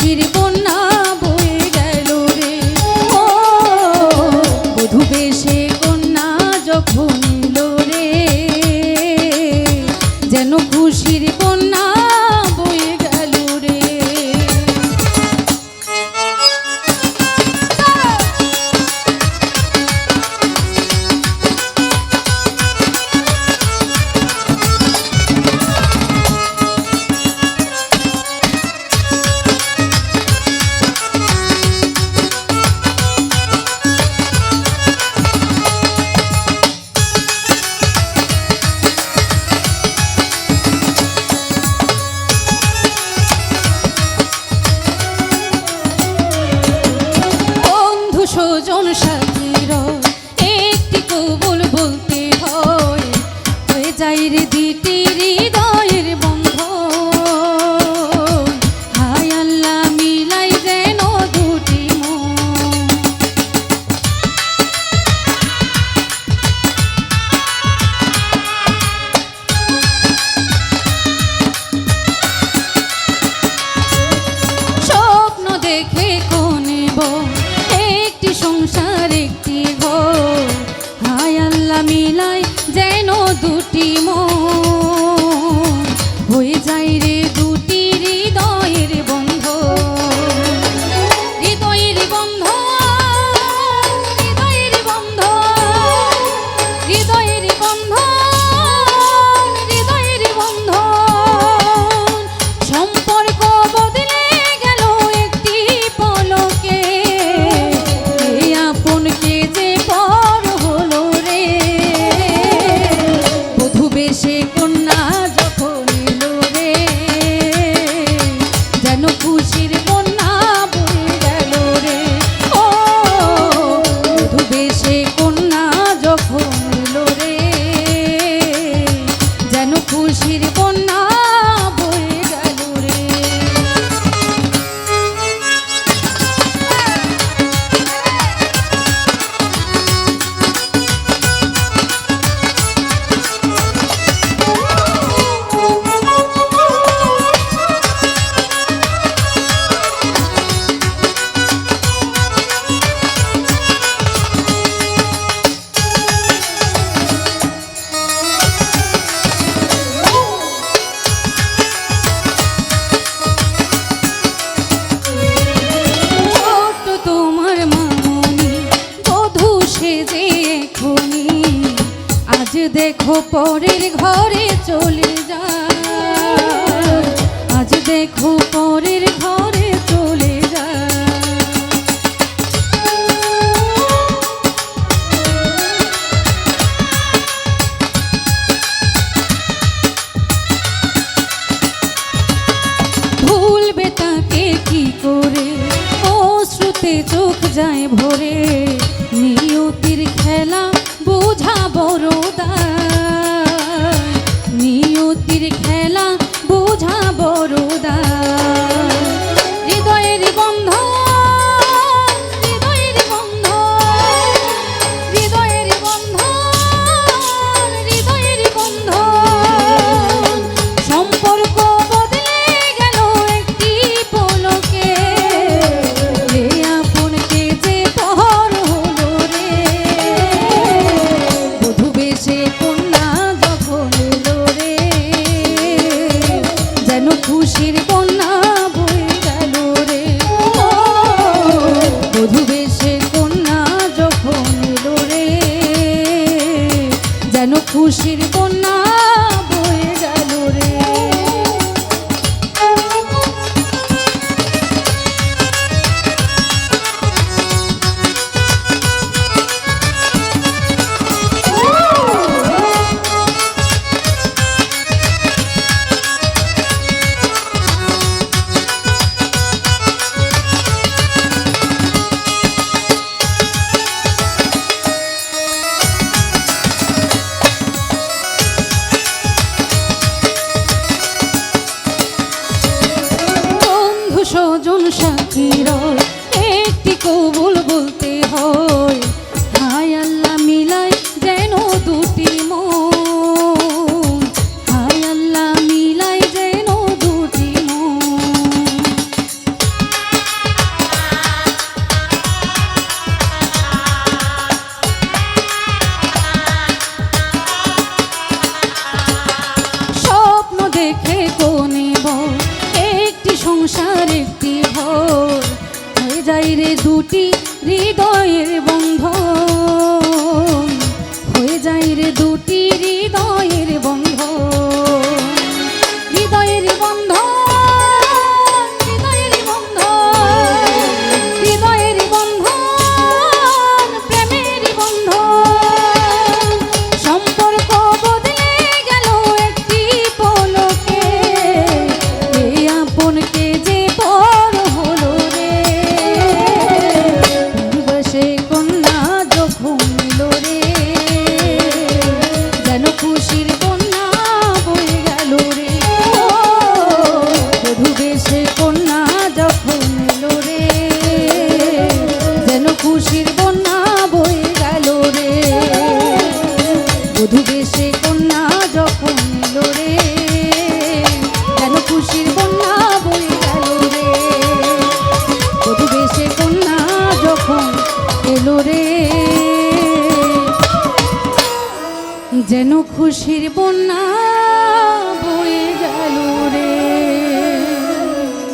শিরপুর প্রীতির যেন দুটি মন হয়ে এসে দেখো পরের ঘরে চলে যা। আজ দেখো পরের ঘরে চলে যা। ভুলবে তাকে কি করে? ও শ্রুতে চোখ যায় ভরে। নিয়তির খেলা বোঝা বড় খুশির চির একটি কবুল Sim, যেন খুশির বন্যা বয়ে গেল রে।